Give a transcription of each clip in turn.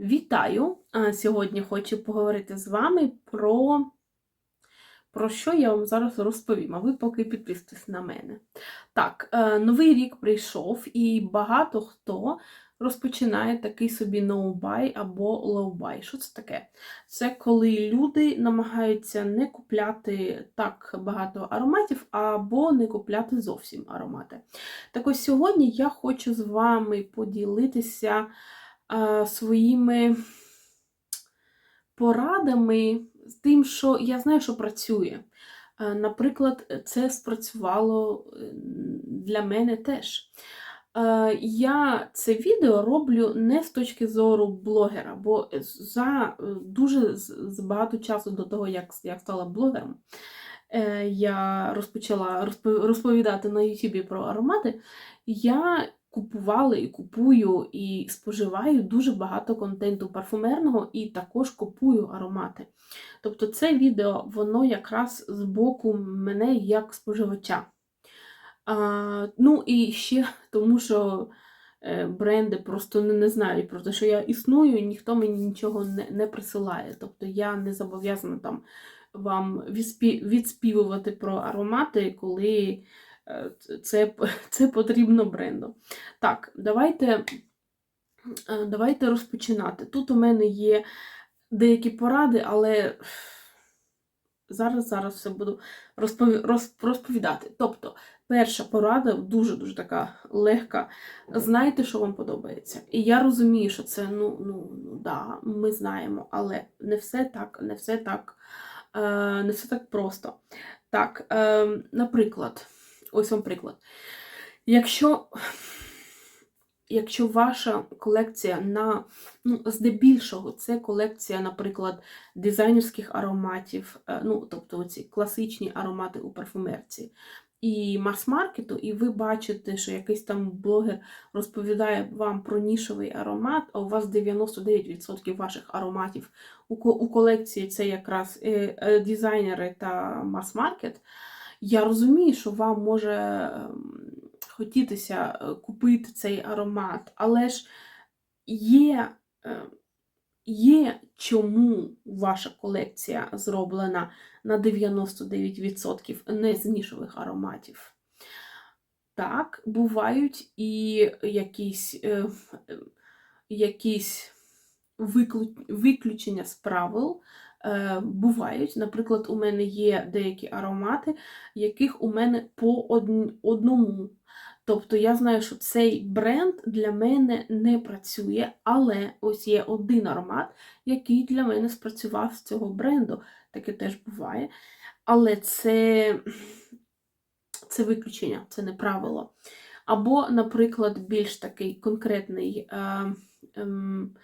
Вітаю! Сьогодні хочу поговорити з вами про, про що я вам зараз розповім, а ви поки підписуйтесь на мене. Так, е, новий рік прийшов, і багато хто розпочинає такий собі no-buy або low-buy. Що це таке? Це коли люди намагаються не купляти так багато ароматів, або не купляти зовсім аромати. Так ось сьогодні я хочу з вами поділитися своїми порадами з тим, що я знаю, що працює. Е, Наприклад, це спрацювало е, для мене теж. Е, Я це відео роблю не з точки зору блогера, бо за е, дуже багато часу до того, як я стала блогером, е, я розпочала розповідати на YouTube про аромати. Я купувала і купую і споживаю дуже багато контенту парфумерного і також купую аромати. Тобто це відео, воно якраз з боку мене як споживача. А, ну і ще тому, що е, бренди просто не, не знають про те, що я існую, і ніхто мені нічого не, не присилає. Тобто я не зобов'язана там вам відспі, відспівувати про аромати, коли це, це потрібно бренду. Так, давайте, е, давайте розпочинати. Тут у мене є деякі поради, але зараз зараз все буду розпові- роз- розповідати. Тобто, перша порада дуже-дуже така легка. Знайте, що вам подобається. І я розумію, що це, ну, ну, ну да, ми знаємо, але не все так, не все так, е, не все так просто. Так, е, наприклад, ось вам приклад. Якщо, якщо ваша колекція на ну, здебільшого це колекція, наприклад, дизайнерських ароматів, е, ну, тобто оці класичні аромати у парфумерці. І мас-маркету, і ви бачите, що якийсь там блогер розповідає вам про нішовий аромат, а у вас 99% ваших ароматів у, колекції це якраз е, е, дизайнери та мас-маркет. Я розумію, що вам може ем, хотітися е, купити цей аромат, але ж є, е, є чому ваша колекція зроблена на 99% не з нішових ароматів. Так, бувають і якісь, е, якісь виклю- виключення з правил. Е, Бувають, наприклад, у мене є деякі аромати, яких у мене по одному. Тобто я знаю, що цей бренд для мене не працює, але ось є один аромат, який для мене спрацював з цього бренду. Таке теж буває. Але це, це виключення, це не правило. Або, наприклад, більш такий конкретний е, ем,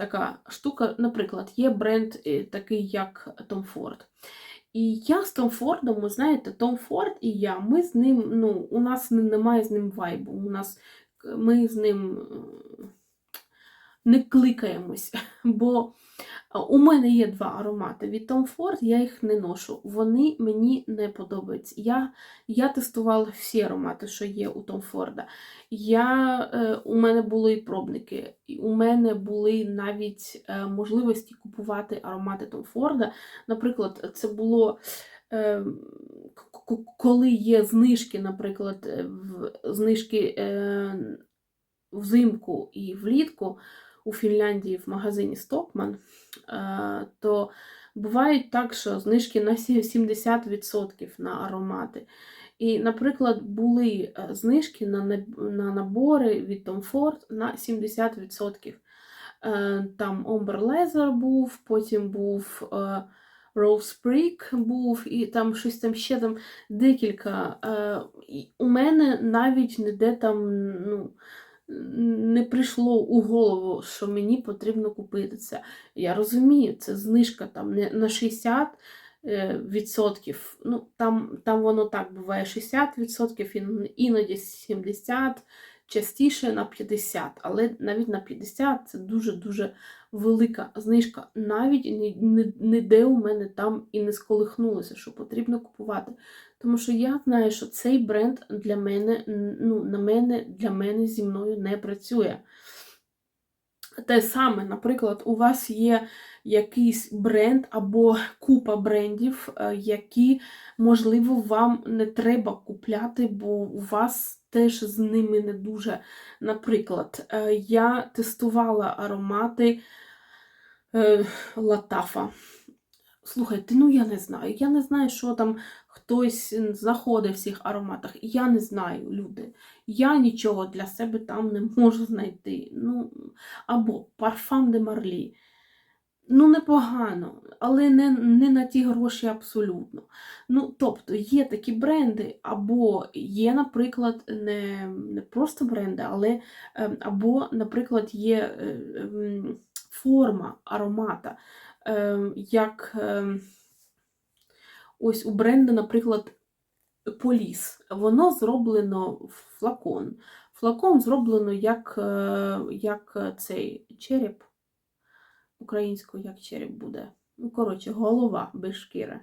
така штука, наприклад, є бренд е, такий, як Tom Ford. І я з Том Фордом, ви знаєте, Том Форд і я, ми з ним, ну, у нас немає з ним вайбу. У нас ми з ним е, не кликаємось. Бо у мене є два аромати від Tom Ford, я їх не ношу. Вони мені не подобаються. Я, я тестувала всі аромати, що є у Том Форда. Я, е, у мене були і пробники, у мене були навіть е, можливості купувати аромати Том Форда. Наприклад, це було. е, Коли є знижки, наприклад, знижки е, взимку і влітку у Фінляндії в магазині Стокман, е, то бувають так, що знижки на 70% на аромати. І, наприклад, були е, знижки на, набори від Tom Ford на 70%. Е, Там Ombre Leather був, потім був Rose Brick був, і там щось там ще там декілька. У мене навіть ніде там ну, не прийшло у голову, що мені потрібно купити це. Я розумію, це знижка там на 60 е, відсотків. Ну, там, там воно так буває 60 відсотків, ін- іноді 70, частіше на 50, але навіть на 50 це дуже-дуже велика знижка. Навіть ні- ні- ніде у мене там і не сколихнулося, що потрібно купувати. Тому що я знаю, що цей бренд для мене, ну, на мене, для мене зі мною не працює. те саме, наприклад, у вас є якийсь бренд або купа брендів, е, які, можливо, вам не треба купляти, бо у вас теж з ними не дуже. Наприклад, е, я тестувала аромати е, Латафа. Слухайте, ну я не знаю. Я не знаю, що там хтось знаходить в цих ароматах. Я не знаю, люди. Я нічого для себе там не можу знайти. Ну, Або парфам де Марлі. Ну, непогано, але не не на ті гроші абсолютно. Ну, Тобто є такі бренди, або є, наприклад, не не просто бренди, але ем, або, наприклад, є е, ем, форма аромата. Ем, як ось у бренду, наприклад, Поліс. Воно зроблено в флакон. Флакон зроблено як е, як цей череп. Українською як череп буде. Ну, коротше, голова без шкіри.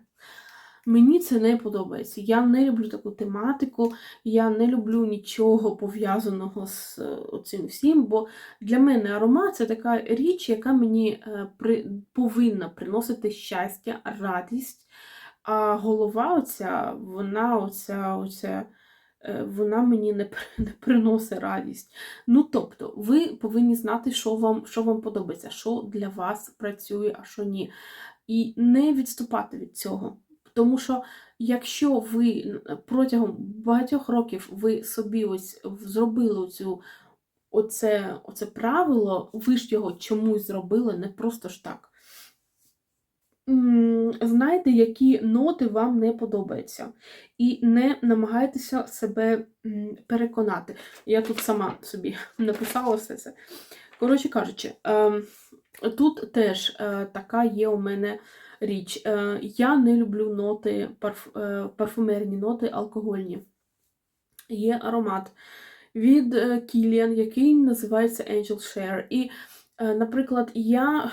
Мені це не подобається. Я не люблю таку тематику, я не люблю нічого пов'язаного з е, цим всім, бо для мене аромат це така річ, яка мені е, повинна приносити щастя, радість. А голова, оця, вона оця, оця, е, вона мені не не приносить радість. Ну, тобто, ви повинні знати, що вам що вам подобається, що для вас працює, а що ні. І не відступати від цього. Тому що, якщо ви протягом багатьох років ви собі ось зробили цю, оце, оце правило, ви ж його чомусь зробили, не просто ж так. Знайте, які ноти вам не подобаються, і не намагайтеся себе переконати. Я тут сама собі написала все це. Коротше кажучи, ем, тут теж е, така є у мене річ. Е, я не люблю ноти, е, парфумерні ноти алкогольні. Є аромат від Kilian, який називається Angel Share. І наприклад, я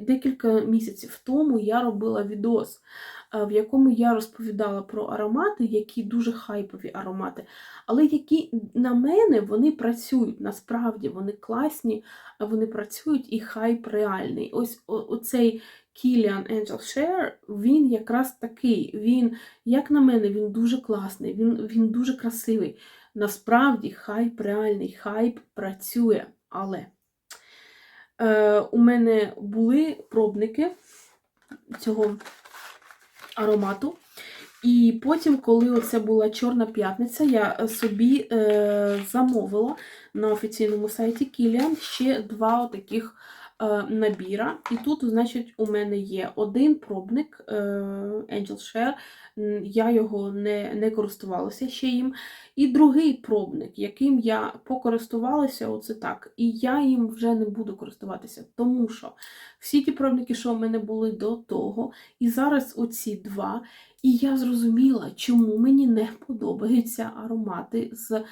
декілька місяців тому я робила відос, е, в якому я розповідала про аромати, які дуже хайпові аромати, але які на мене вони працюють. Насправді вони класні, вони працюють і хайп реальний. Ось оцей Kilian Angel Share, він якраз такий. Він, як на мене, він дуже класний, він, він дуже красивий. Насправді, хайп реальний, хайп працює. але е, у мене були пробники цього аромату. І потім, коли це була Чорна п'ятниця, я собі е, замовила на офіційному сайті Kilian ще два таких е, набіра. І тут, значить, у мене є один пробник е, Angel Share, я його не не користувалася ще їм. І другий пробник, яким я покористувалася, оце так. І я їм вже не буду користуватися, тому що всі ті пробники, що в мене були до того, і зараз оці два. І я зрозуміла, чому мені не подобаються аромати з е,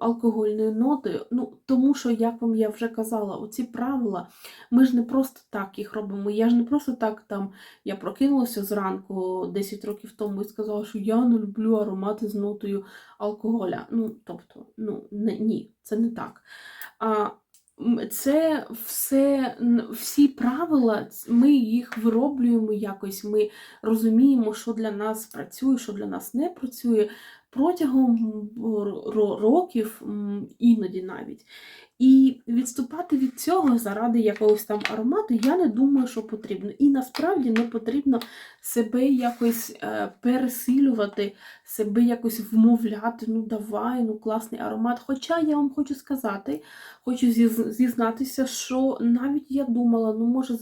алкогольною нотою. Ну, Тому що, як вам я вже казала, оці правила, ми ж не просто так їх робимо. Я ж не просто так там я прокинулася зранку 10 років тому і сказала, що я не люблю аромати з нотою алкоголя. Ну, тобто, ну, не, ні, це не так. А це все, всі правила, ми їх вироблюємо якось, ми розуміємо, що для нас працює, що для нас не працює протягом років, іноді навіть. І відступати від цього заради якогось там аромату, я не думаю, що потрібно. І насправді не потрібно себе якось е, пересилювати, себе якось вмовляти, ну давай, ну класний аромат. Хоча я вам хочу сказати, хочу зізнатися, що навіть я думала, ну може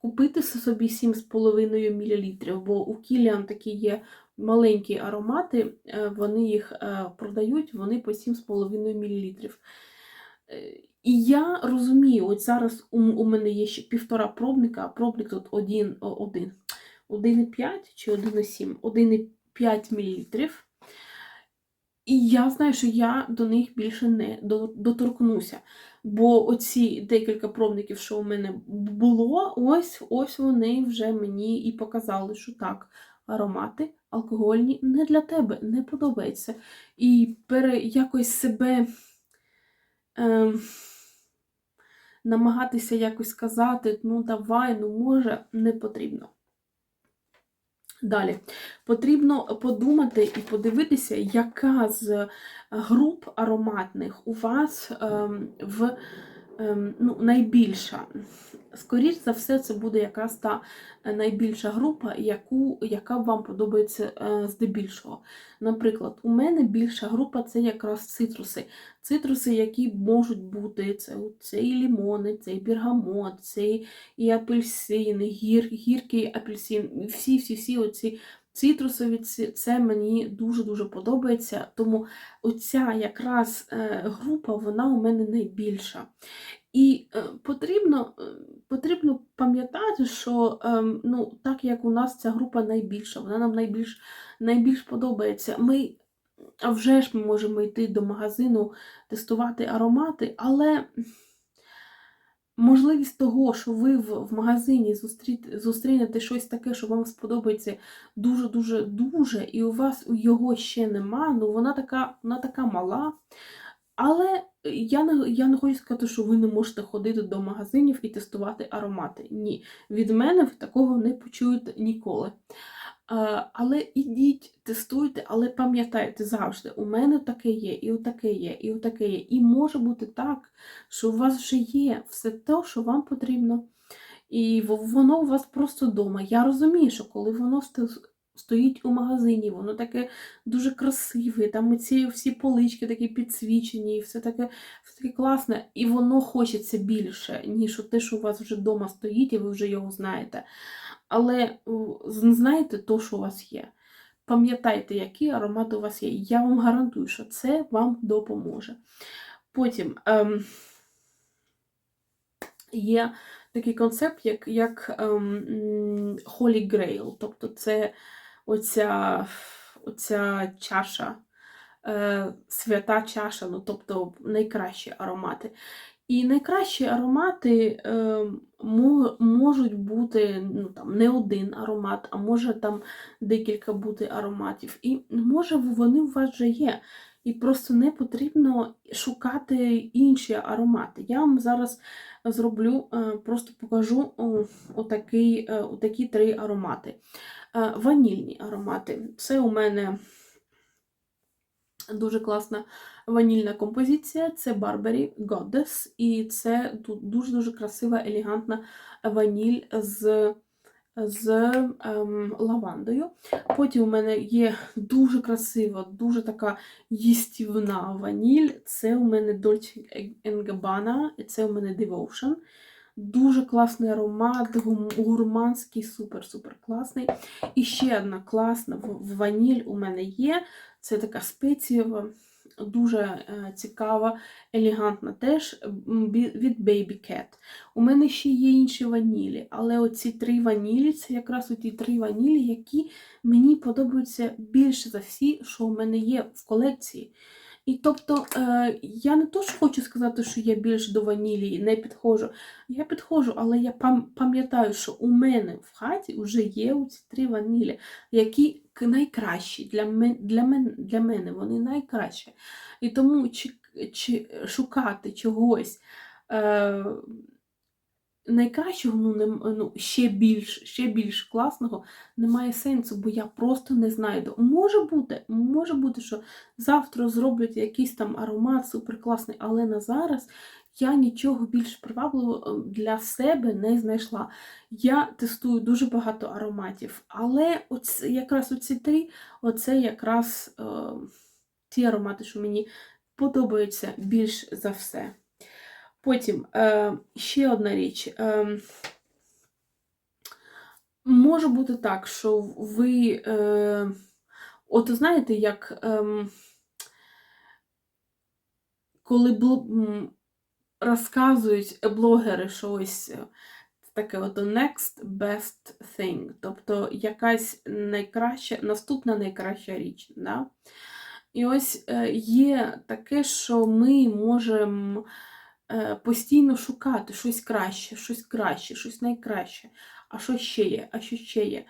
купити собі 7,5 мл, бо у Кіліан такі є маленькі аромати, е, вони їх е, продають, вони по 7,5 мл. І я розумію, от зараз у, у мене є ще півтора пробника, а пробник тут 1,5 чи 1,7, 1,5 мл. І я знаю, що я до них більше не доторкнуся. Бо оці декілька пробників, що у мене було, ось ось вони вже мені і показали, що так, аромати алкогольні не для тебе, не подобається. І пере якось себе. Ем, намагатися якось сказати, ну давай, ну може, не потрібно. Далі потрібно подумати і подивитися, яка з груп ароматних у вас ем, в ну, найбільша. Скоріш за все, це буде якраз та найбільша група, яку, яка вам подобається е, здебільшого. Наприклад, у мене більша група це якраз цитруси. Цитруси, які можуть бути це, це лімони, це і бергамот, це і апельсини, гір, гіркий апельсин, всі-всі-всі оці цитрусові, це мені дуже-дуже подобається. Тому оця якраз е, група, вона у мене найбільша. І е, потрібно, е, потрібно пам'ятати, що ну, так як у нас ця група найбільша, вона нам найбільш, найбільш подобається. Ми, вже ж ми можемо йти до магазину, тестувати аромати, але можливість того, що ви в, магазині зустрінете щось таке, що вам сподобається дуже-дуже дуже, і у вас його ще нема, ну вона така, вона така мала. Але я не, я не хочу сказати, що ви не можете ходити до магазинів і тестувати аромати. Ні, від мене ви такого не почуєте ніколи. Е, Але ідіть, тестуйте, але пам'ятайте завжди, у мене таке є, і отаке є, і отаке є. І може бути так, що у вас вже є все те, що вам потрібно. І воно у вас просто вдома. Я розумію, що коли воно стоїть у магазині, воно таке дуже красиве, там ці всі полички такі підсвічені, і все таке, все таке класне, і воно хочеться більше, ніж те, що у вас вже вдома стоїть, і ви вже його знаєте. Але знаєте то, що у вас є. Пам'ятайте, які аромати у вас є. Я вам гарантую, що це вам допоможе. Потім ем, є такий концепт, як, як ем, Holy Grail. Тобто це оця, оця чаша, е, свята чаша, ну, тобто найкращі аромати. І найкращі аромати е, можуть бути ну, там, не один аромат, а може там декілька бути ароматів. І може вони у вас вже є. І просто не потрібно шукати інші аромати. Я вам зараз зроблю, е, просто покажу о, отакий, е, отакі три аромати. Ванільні аромати. Це у мене дуже класна ванільна композиція. Це Burberry Goddess, і це дуже-дуже красива, елегантна ваніль з, з ем, лавандою. Потім у мене є дуже красива, дуже така їстівна ваніль. Це у мене Dolce Gabbana, і це у мене Devotion. Дуже класний аромат, гурманський, супер-супер класний. І ще одна класна ваніль у мене є. Це така спецієва, дуже е, цікава, елегантна теж від Baby Cat. У мене ще є інші ванілі, але оці три ванілі це якраз оті три ванілі, які мені подобаються більше за всі, що у мене є в колекції. І тобто е, я не то що хочу сказати, що я більш до ванілії не підходжу. Я підходжу, але я пам'ятаю, що у мене в хаті вже є ці три ванілі, які найкращі для для мене, для мене вони найкращі. І тому чи, чи шукати чогось е, найкращого, ну, не, ну ще більш, ще більш класного немає сенсу, бо я просто не знайду. Може бути, може бути, що завтра зроблять якийсь там аромат суперкласний, але на зараз я нічого більш привабливого е, для себе не знайшла. Я тестую дуже багато ароматів, але оце, якраз оці три, оце якраз е, ті аромати, що мені подобаються більш за все. Потім е, ще одна річ. Е, може бути так, що ви, е, от знаєте, як ем, коли бл- розказують блогери щось е, таке от next best thing, тобто якась найкраща, наступна найкраща річ. Да? І ось е, є таке, що ми можемо е, постійно шукати щось краще, щось краще, щось найкраще, а що ще є, а що ще є.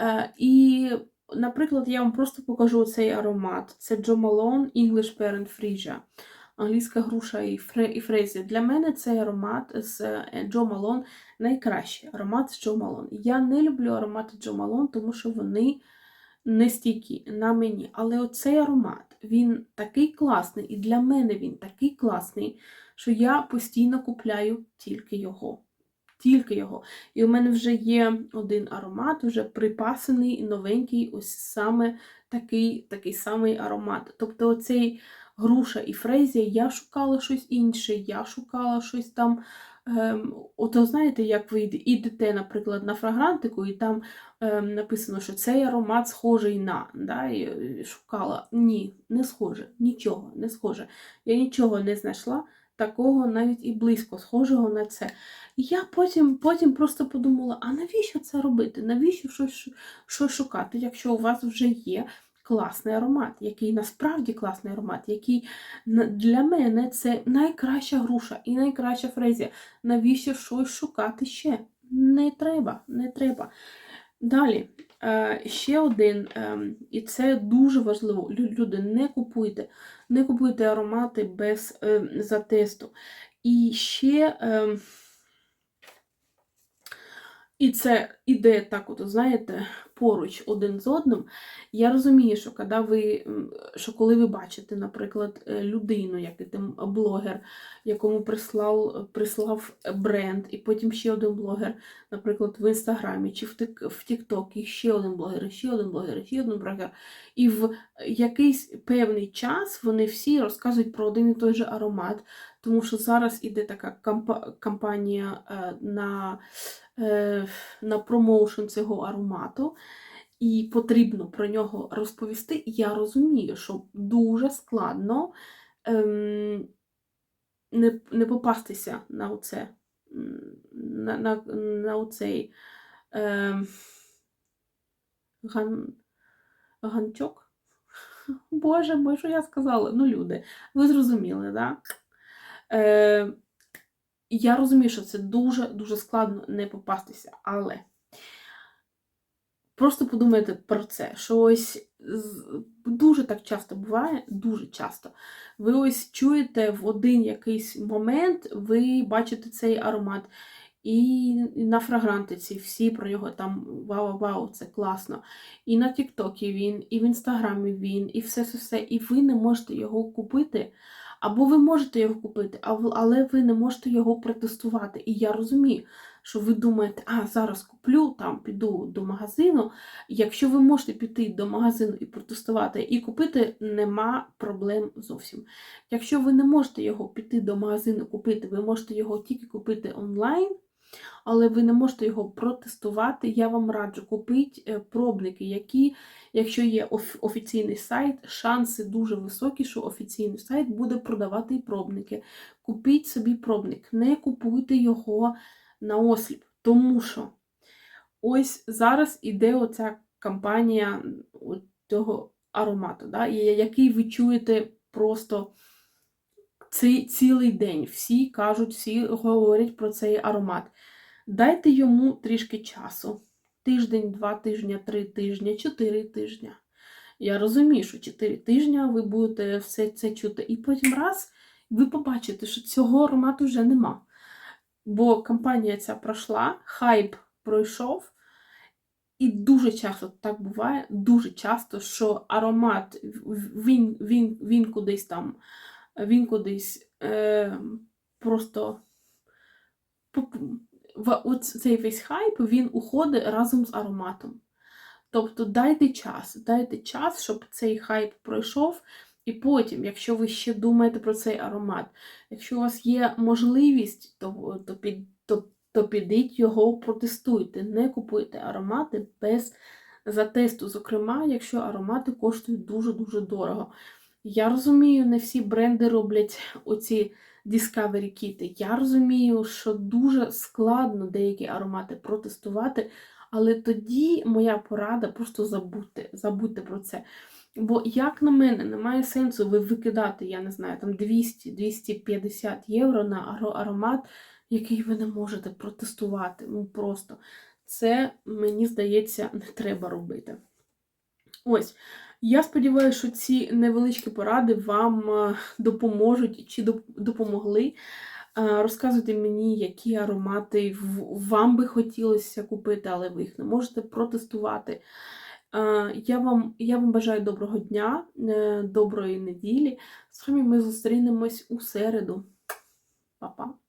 Е, І, наприклад, я вам просто покажу цей аромат. Це Jo Malone English Parent Frisia. англійська груша і, фре, і фрезія. Для мене цей аромат з е, Джо Малон найкращий аромат з Джо Малон. Я не люблю аромати Джо Малон, тому що вони не стійкі на мені. Але оцей аромат, він такий класний, і для мене він такий класний, що я постійно купляю тільки його. Тільки його. І у мене вже є один аромат, вже припасений новенький, ось саме такий такий самий аромат. Тобто оцей груша і фрезія, я шукала щось інше, я шукала щось там. Ем, ото знаєте, як ви йдете, наприклад, на фрагрантику, і там ем, написано, що цей аромат схожий на. Да, і, е, шукала. Ні, не схоже, нічого не схоже. Я нічого не знайшла такого навіть і близько схожого на це. І я потім, потім просто подумала: а навіщо це робити? Навіщо щось, щось шукати, якщо у вас вже є класний аромат, який насправді класний аромат, який для мене це найкраща груша і найкраща фрезія. Навіщо щось шукати ще? Не треба, не треба. Далі, е, ще один, ем, і це дуже важливо. Люди, не купуйте, не купуйте аромати без ем, затесту. І ще. І це іде так, от, знаєте, поруч один з одним. Я розумію, що коли ви, що коли ви бачите, наприклад, е, людину, який там блогер, якому прислав, прислав бренд, і потім ще один блогер, наприклад, в інстаграмі чи в Тікток, і ще один блогер, і ще один блогер, і ще один блогер. І в якийсь певний час вони всі розказують про один і той же аромат, тому що зараз іде така кампанія е, на на промоушен цього аромату, і потрібно про нього розповісти. Я розумію, що дуже складно ем, не, не попастися на оце, на, на, на оцей ем, ган, ганчок. Боже мой, що я сказала? Ну, люди, ви зрозуміли, так? Да? Е, я розумію, що це дуже-дуже складно не попастися, але просто подумайте про це, що ось дуже так часто буває, дуже часто. Ви ось чуєте в один якийсь момент, ви бачите цей аромат. І на фрагрантиці всі про нього там вау-вау, це класно. І на Тіктокі він, і в Інстаграмі він, і все-все-все. І ви не можете його купити. Або ви можете його купити, але ви не можете його протестувати. І я розумію, що ви думаєте, а зараз куплю, там піду до магазину. Якщо ви можете піти до магазину і протестувати, і купити, нема проблем зовсім. Якщо ви не можете його піти до магазину купити, ви можете його тільки купити онлайн. Але ви не можете його протестувати. Я вам раджу купити е, пробники, які, якщо є офіційний сайт, шанси дуже високі, що офіційний сайт буде продавати і пробники. Купіть собі пробник, не купуйте його на осліп, тому що ось зараз іде оця кампанія цього аромату, да, який ви чуєте просто цей цілий день. Всі кажуть, всі говорять про цей аромат. Дайте йому трішки часу. Тиждень, два тижні, три тижні, чотири тижні. Я розумію, що чотири тижні ви будете все це чути. І потім раз ви побачите, що цього аромату вже нема. Бо кампанія ця пройшла, хайп пройшов. І дуже часто так буває, дуже часто, що аромат він, він, він кудись там, він кудись е, просто цей весь хайп він уходить разом з ароматом. Тобто дайте час, дайте час, щоб цей хайп пройшов. І потім, якщо ви ще думаєте про цей аромат, якщо у вас є можливість, то, то, під, то, то підіть його протестуйте. Не купуйте аромати без затесту. Зокрема, якщо аромати коштують дуже-дуже дорого. Я розумію, не всі бренди роблять оці Discovery кіти. Я розумію, що дуже складно деякі аромати протестувати, але тоді моя порада просто забудьте, забудьте про це. Бо, як на мене, немає сенсу ви викидати, я не знаю, там 200-250 євро на аромат, який ви не можете протестувати. Ну просто це, мені здається, не треба робити. Ось. Я сподіваюся, що ці невеличкі поради вам е, допоможуть чи допомогли. Е, Розказуйте мені, які аромати вам би хотілося купити, але ви їх не можете протестувати. Е, Я вам, я вам бажаю доброго дня, доброї неділі. З вами ми зустрінемось у середу. Па-па.